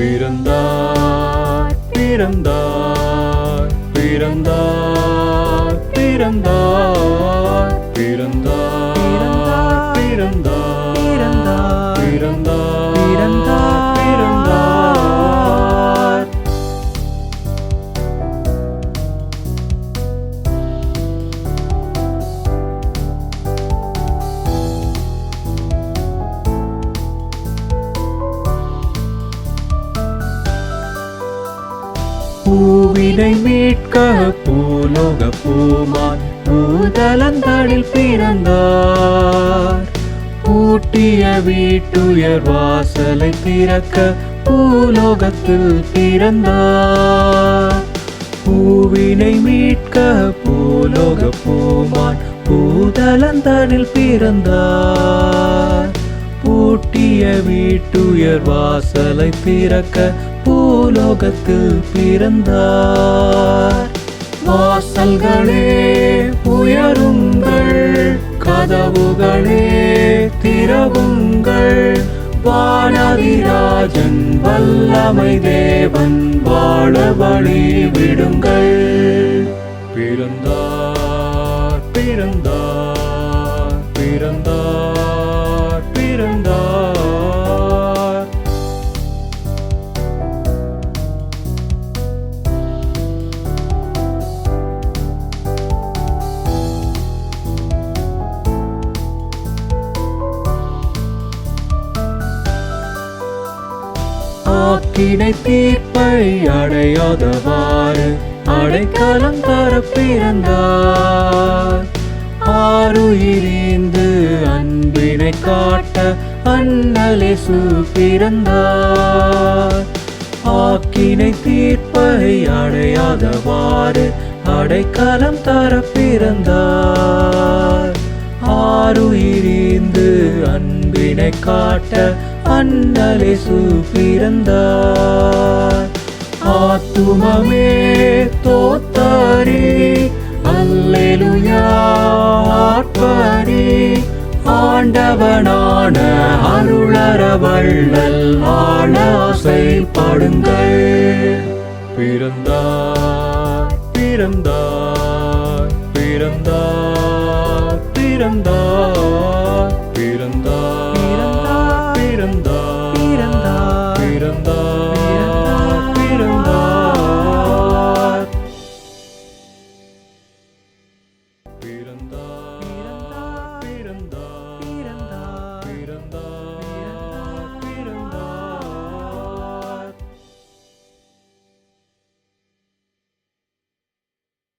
பிறந்தார் பிறந்தார் பிறந்தார் பிறந்தார். பூவினை மீட்க பூலோக பூமான் பூதலந்தளில் பிறந்தார். பூட்டிய வீட்டுயர் வாசலை திறக்க பூலோகத்தில் பிறந்தார். பூவினை மீட்க பூலோக பூமான் பூதலந்தனில் பிறந்தார். பூட்டிய வீட்டுயர் வாசலை திறக்க பூலோகத்தில் பிறந்தார். வாசல்களே உயருங்கள். கதவுகளே திறவுங்கள். வானதிராஜன் வல்லமை தேவன் வாழ வழி விடுங்கள். பிறந்தார் பிறந்தார் பிறந்தார். ஆக்கினை தீர்ப்பை அடையாதவாறு அடைக்கலம் தர பிறந்தார் ஆறுயிரிந்து அன்பினை காட்ட அன்னலேசு பிறந்தார். ஆக்கினை தீர்ப்பை அடையாதவாறு அடைக்கலம் தர பிறந்தார் ஆறுயிரிந்து அன்பினை காட்ட அன்னலேசு பிறந்தார் ஆத்துமமே தோத்தாரி அல்லேலுயா ஆட்பாரி ஆண்டவனான அருளர வள்ளல் ஆளாசைப்படுங்கள் பிறந்தார் பிறந்தார் பிறந்தார் பிறந்தார்.